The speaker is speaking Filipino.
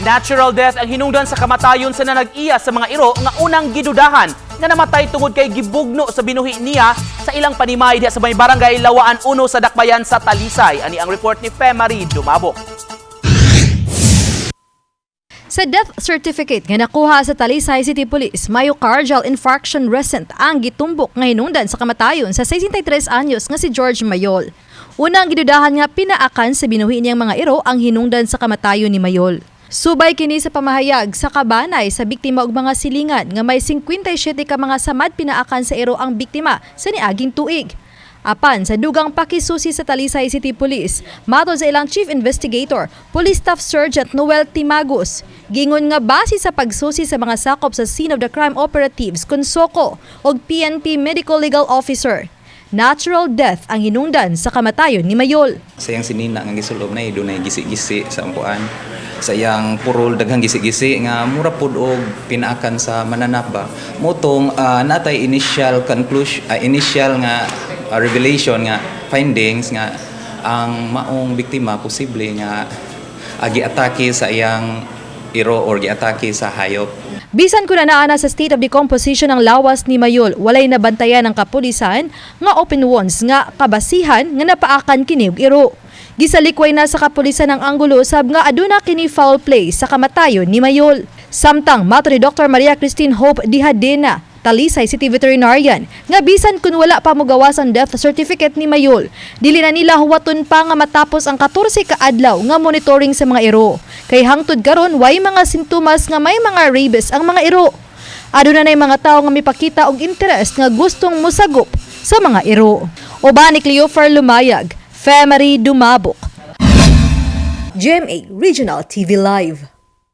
Natural death ang hinungdan sa kamatayon sa nanag-iya sa mga iro nga unang gidudahan nga namatay tungod kay gibugno sa binuhi niya sa ilang panimay diha sa may barangay Lawaan Uno sa Dakbayan sa Talisay. Ani ang report ni Femari Dumabok. Sa death certificate nga nakuha sa Talisay City Police, myocardial infarction recent ang gitumbok nga hinungdan sa kamatayon sa 63 anyos nga si George Mayol. Unang gidudahan nga pinaakan sa binuhi niyang mga iro ang hinungdan sa kamatayon ni Mayol. Subay kini sa pamahayag sa kabanay sa biktima og mga silingan nga may 57 ka mga samad pinaakan sa iro ang biktima sa niaging tuig. Apan sa dugang pakisusi sa Talisay City Police, matod sa ilang Chief Investigator, Police Staff Sergeant Noel Timagos, gingon nga base sa pagsusi sa mga sakop sa scene of the crime operatives Kunsoko o PNP Medical Legal Officer. Natural death ang hinungdan sa kamatayon ni Mayol. sa iyang sinina nga gisulob na doon ay gisi-gisi sa ampuan sa iyang purol daghang gisi-gisi nga mura pud og pinaakan sa mananap ba motong ah, natay initial conclusion ah, initial nga ah, revelation nga findings nga ang maong biktima posible nga agi atake sa iyang iro or giatake sa hayop Bisan ko na sa state of decomposition ng lawas ni Mayol, walay nabantayan ng kapulisan nga open wounds nga kabasihan nga napaakan kini og iro. Gisalikway na sa kapulisan ng Angulo sab nga aduna kini foul play sa kamatayon ni Mayol. Samtang mato ni Dr. Maria Christine Hope Dihadena, Talisay City Veterinarian, nga bisan kun wala pa mogawas ang death certificate ni Mayol, dili na nila huwaton pa nga matapos ang 14 ka adlaw nga monitoring sa mga iro. Kay hangtod karon way mga sintomas nga may mga rabies ang mga iro. Aduna nay mga tawo nga mipakita og interest nga gustong musagop sa mga iro. Uban ni Cleofer Lumayag, Femery Dumabok. GMA Regional TV Live.